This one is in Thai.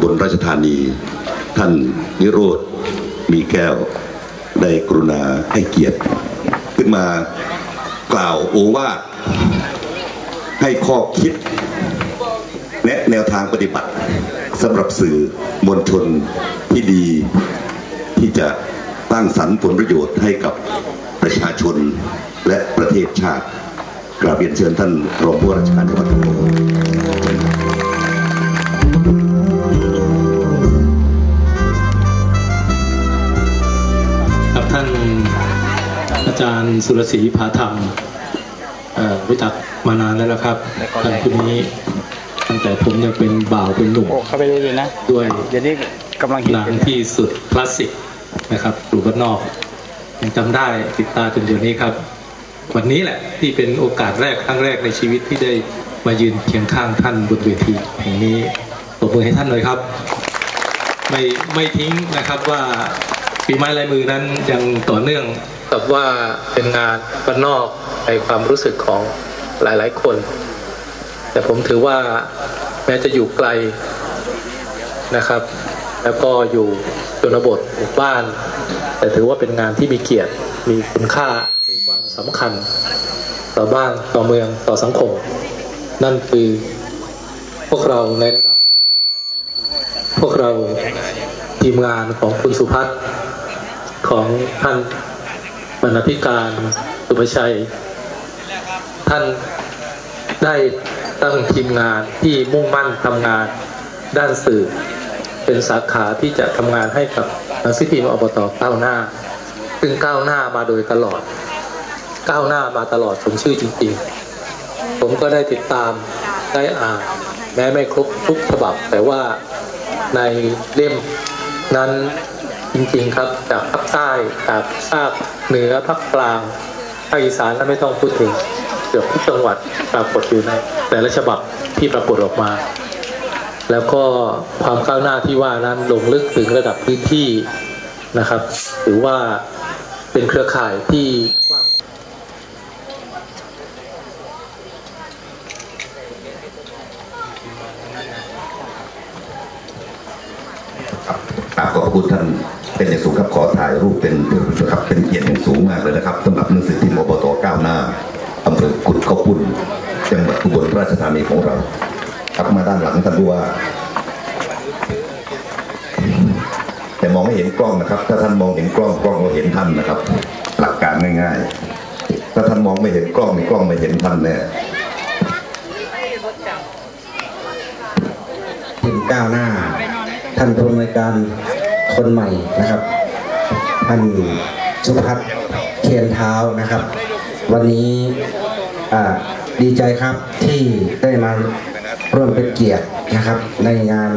บลราชธานี ท่านนิโรธมีแก้วได้กรุณาให้เกียรติ ขึ้นมากล่าวโอวาทให้ข้อคิด และแนวทางปฏิบัติสำหรับสื่อมวลชนที่ดี ที่จะตั้งสรรผลประโยชน์ให้กับประชาชนและประเทศชาติกราบเรียนเชิญท่านรองผู้ราชการจังหวัดทุกค จารย์สุรศรีผาธรรมเอ่อรู้จักมานานแล้วละครับท่านผู้นี้ตั้งแต่ผมยังเป็นบ่าวเป็นหนุ่มโอ้เข้าไปดูเลยนะด้วยเดี๋ยวนี้กำลังฮิตหนังกันที่สุดคลาสสิกนะครับดูบ้านนอกยังจำได้ติดตาจนเดี๋ยวนี้ครับ วันนี้แหละที่เป็นโอกาสแรกครั้งแรกในชีวิตที่ได้มายืนเคียงข้างท่านบนเวทีแห่งนี้ตบมือให้ท่านเลยครับ ไม่ไม่ทิ้งนะครับว่าฝีไม้ลายมือนั้นยังต่อเนื่อง กับว่าเป็นงานบ้านนอกในความรู้สึกของหลาย ๆ คน แต่ผมถือว่าแม้จะอยู่ไกลนะครับ แล้วก็อยู่ชนบทหมู่บ้าน แต่ถือว่าเป็นงานที่มีเกียรติ มีคุณค่า มีความสำคัญ ต่อบ้านต่อเมืองต่อสังคม นั่นคือพวกเราในระดับ พวกเราทีมงานของคุณสุพัฒน์ของท่าน บรรณาธิการสุภชัย ท่านได้ตั้งทีมงานที่มุ่งมั่นทำงานด้านสื่อ เป็นสาขาที่จะทำงานให้กับหนังสือพิมพ์อบตก้าวหน้า ซึ่งก้าวหน้ามาโดยตลอด ก้าวหน้ามาตลอดสมชื่อจริงๆ ผมก็ได้ติดตามได้อ่านแม้ไม่ครบทุกฉบับ แต่ว่าในเล่มนั้น จริงๆครับ จากภาคใต้จากภาคเหนือภาคกลางภาคอีสานนั้นไม่ต้องพูดถึงเกือบทุกจังหวัดปรากฏอยู่ในแต่ละฉบับที่ปรากฏออกมา แล้วก็ความก้าวหน้าที่ว่านั้นลงลึกถึงระดับพื้นที่นะครับ หรือว่าเป็นเครือข่ายที่กว้าง กราบขอบพระคุณท่านเป็นอย่างสูงครับขอถ่ายรูปเป็นนะครับเป็นเกียรติอย่างสูงมากเลยนะครับสำหรับหนังสือพิมพ์อบตก้าวหน้าอำเภอกุดข้าวปุ้นจังหวัดอุบลราชธานีของเราครับมาด้านหลังท่านดูว่า แต่มองไม่เห็นกล้องนะครับ ถ้าท่านมองเห็นกล้องกล้องก็เห็นท่านนะครับ หลักการง่าย ๆ ถ้าท่านมองไม่เห็นกล้องมีกล้องไม่เห็นท่านแน่ทีมก้าวหน้า ท่านผู้อำนวยการคนใหม่นะครับ ท่านสุพัฒน์เทียนเท้านะครับ วันนี้ดีใจครับที่ได้มาร่วมเป็นเกียรตินะครับ ในงาน